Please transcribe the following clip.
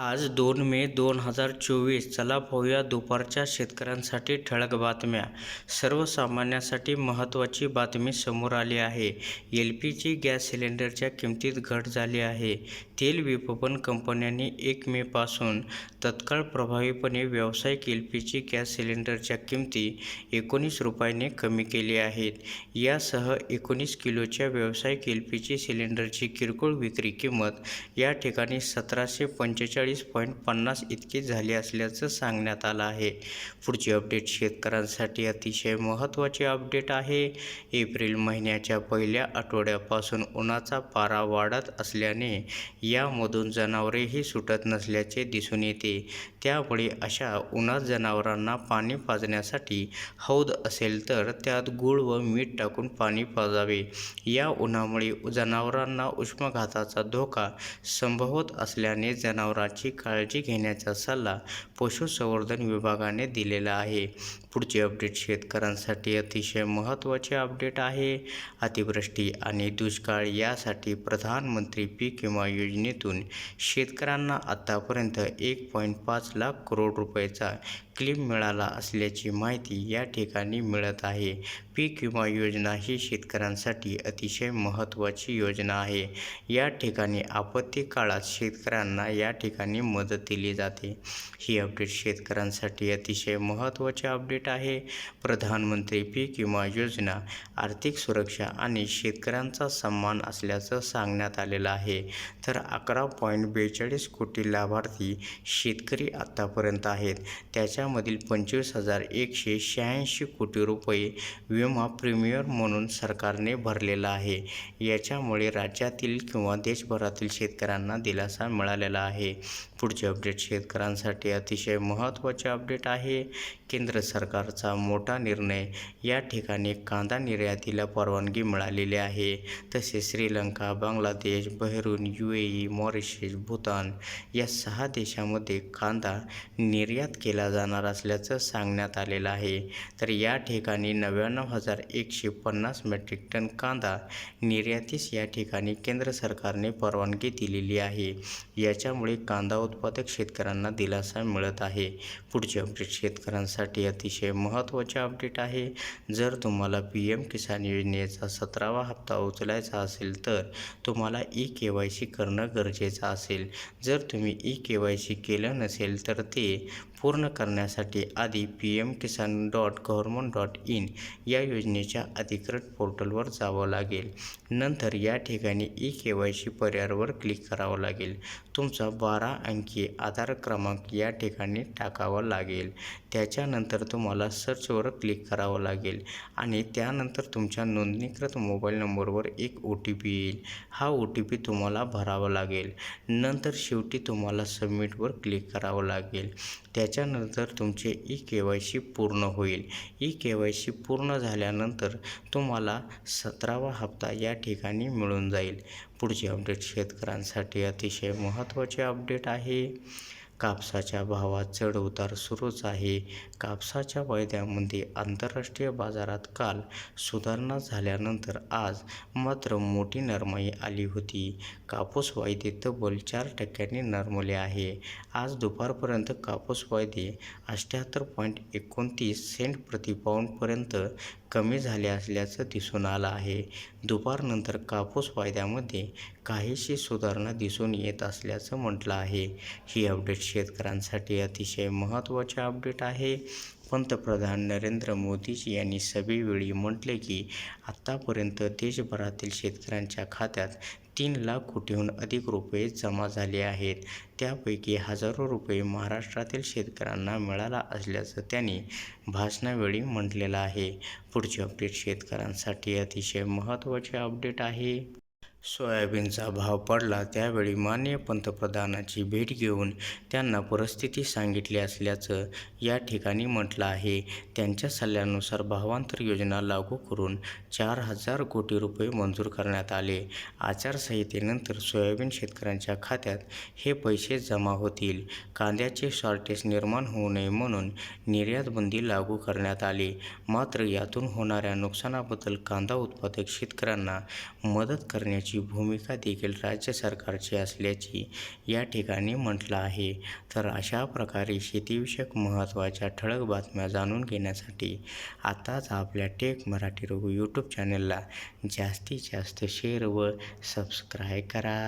आज दोन मे दोन हजार चोवीस. चला पाहूया दुपारच्या शेतकऱ्यांसाठी ठळक बातम्या. सर्वसामान्यांसाठी महत्त्वाची बातमी समोर आली आहे. एल पी जी गॅस सिलेंडरच्या किमतीत घट झाली आहे. तेल विपणन कंपन्यांनी एक मेपासून तत्काळ प्रभावीपणे व्यावसायिक एल पी जी गॅस सिलेंडरच्या किमती एकोणीस रुपयाने कमी केल्या आहेत. यासह एकोणीस किलोच्या व्यावसायिक एल पी जी सिलेंडरची किरकोळ विक्री किंमत या ठिकाणी सतराशे पंचेचाळीस पॉईंट पन्नास इतकी झाली असल्याचं सांगण्यात आलं आहे. पुढची अपडेट शेतकऱ्यांसाठी अतिशय महत्त्वाची अपडेट आहे. एप्रिल महिन्याच्या पहिल्या आठवड्यापासून उन्हाचा पारा वाढत असल्याने यामधून जनावरेही सुटत नसल्याचे दिसून येते. त्यामुळे अशा उन्हात जनावरांना पाणी पाजण्यासाठी हौद असेल तर त्यात गूळ व मीठ टाकून पाणी पाजावे. या उन्हामुळे जनावरांना उष्माघाताचा धोका संभवत असल्याने जनावरांची काळजी घेण्याचा सल्ला पशुसंवर्धन विभागाने दिलेला आहे. पुढचे अपडेट शेतकऱ्यांसाठी अतिशय महत्त्वाचे अपडेट आहे. अतिवृष्टी आणि दुष्काळ यासाठी प्रधानमंत्री पीक विमा योजनेतून शेतकऱ्यांना आत्तापर्यंत एक पॉईंट पाच लाख करोड रुपयाचा क्लेम मिळाला असल्याची माहिती या ठिकाणी मिळत आहे. पीक विमा योजना ही शेतकऱ्यांसाठी अतिशय महत्त्वाची योजना आहे. या ठिकाणी आपत्ती काळात शेतकऱ्यांना या ठिकाणी मदत दिली जाते. ही अपडेट शेतकऱ्यांसाठी अतिशय महत्त्वाचे अपडेट आहे. प्रधानमंत्री पीक विमा योजना आर्थिक सुरक्षा आणि शेतकऱ्यांचा सन्मान असल्याचं सांगण्यात आलेलं आहे. तर अकरा पॉईंट बेचाळीस कोटी लाभार्थी शेतकरी आत्तापर्यंत आहेत. त्याच्यामधील पंचवीस हजार एकशे शहाऐंशी कोटी रुपये विमा प्रीमियर म्हणून सरकारने भरलेला आहे. याच्यामुळे राज्यातील किंवा देशभरातील शेतकऱ्यांना दिलासा मिळालेला आहे. पुढचे अपडेट शेतकऱ्यांसाठी अतिशय महत्त्वाचे अपडेट आहे. केंद्र सरकारचा मोठा निर्णय या ठिकाणी कांदा निर्यातीला परवानगी मिळालेली आहे. तसेच श्रीलंका बांगलादेश बहरून यू ए ई मॉरिशस भूतान या सहा देशामध्ये कांदा निर्यात केला जाणार असल्याचं सांगण्यात आलेलं आहे. तर या ठिकाणी नव्याण्णव हजार एकशे पन्नास मेट्रिक टन कांदा निर्यातीस या ठिकाणी केंद्र सरकारने परवानगी दिलेली आहे. याच्यामुळे कांदा उत्पादक शेतकऱ्यांना दिलासा मिळत आहे. पुढचे अपडेट शेतकऱ्यांसाठी अतिशय महत्त्वाचे अपडेट आहे. जर तुम्हाला पी एम किसान योजनेचा सतरावा हप्ता उचलायचा असेल तर तुम्हाला ई के वाय सी करणं गरजेचं असेल. जर तुम्ही ई के वाय सी केलं नसेल तर ते पूर्ण करण्यासाठी आधी P M Kisan dot government dot in या योजनेच्या अधिकृत पोर्टलवर जावं लागेल. नंतर या ठिकाणी ई के वाय सी पर्यायावर क्लिक करावं लागेल. तुमचा बारा अंकी आधार क्रमांक या ठिकाणी टाकावा लागेल. त्याच्यानंतर तुम्हाला सर्चवर क्लिक करावं लागेल आणि त्यानंतर तुमच्या नोंदणीकृत मोबाईल नंबरवर एक ओ टी पी येईल. हा ओ टी पी तुम्हाला भरावा लागेल. नंतर शेवटी तुम्हाला सबमिटवर क्लिक करावं लागेल. त्याच्यानंतर तुमचे ई के वाय सी पूर्ण होईल. ई के वाय सी पूर्ण झाल्यानंतर तुम्हाला सतरावा हप्ता या ठिकाणी मिळून जाईल. पुढचे अपडेट शेतकऱ्यांसाठी अतिशय महत्त्वाचे अपडेट आहे. कापसाच्या भावात चढउतार सुरूच आहे. कापसाच्या वायद्यामध्ये आंतरराष्ट्रीय बाजारात काल सुधारणा झाल्यानंतर आज मात्र मोठी नरमाई आली होती. कापूस वायदे तब्बल चार टक्क्यांनी नरमले आहे. आज दुपारपर्यंत कापूस वायदे अठ्ठ्याहत्तर पॉईंट एकोणतीस सेंट प्रतिपाऊंडपर्यंत कमी झाले असल्याचं दिसून आलं आहे. दुपारनंतर कापूस फायद्यामध्ये काहीशी सुधारणा दिसून येत असल्याचं म्हटलं आहे. ही अपडेट शेतकऱ्यांसाठी अतिशय महत्त्वाचे अपडेट आहे. पंतप्रधान नरेंद्र मोदीजी यांनी सभेवेळी म्हटले की आत्तापर्यंत देशभरातील शेतकऱ्यांच्या खात्यात तीन लाख कोटीहून अधिक रुपये जमा झाले आहेत. त्यापैकी हजारो रुपये महाराष्ट्रातील शेतकऱ्यांना मिळाला असल्याचं त्यांनी भाषणावेळी म्हटलेलं आहे. पुढचे अपडेट शेतकऱ्यांसाठी अतिशय महत्त्वाचे अपडेट आहे. सोयाबीनचा भाव पडला त्यावेळी माननीय पंतप्रधानांची भेट घेऊन त्यांना परिस्थिती सांगितली असल्याचं या ठिकाणी म्हटलं आहे. त्यांच्या सल्ल्यानुसार भावांतर योजना लागू करून चार हजार कोटी रुपये मंजूर करण्यात आले. आचारसंहितेनंतर सोयाबीन शेतकऱ्यांच्या खात्यात हे पैसे जमा होतील. कांद्याचे शॉर्टेज निर्माण होऊ नये म्हणून निर्यातबंदी लागू करण्यात आली. मात्र यातून होणाऱ्या नुकसानाबद्दल कांदा उत्पादक शेतकऱ्यांना मदत करण्याची करण्याची भूमिका देखील राज्य सरकारची असल्याची या ठिकाणी म्हटलं आहे. तर अशा प्रकारे शेतीविषयक महत्त्वाच्या ठळक बातम्या जाणून घेण्यासाठी आताच आपल्या टेक मराठी रघु यूट्यूब चॅनलला जास्तीत जास्त शेअर व सबस्क्राईब करा.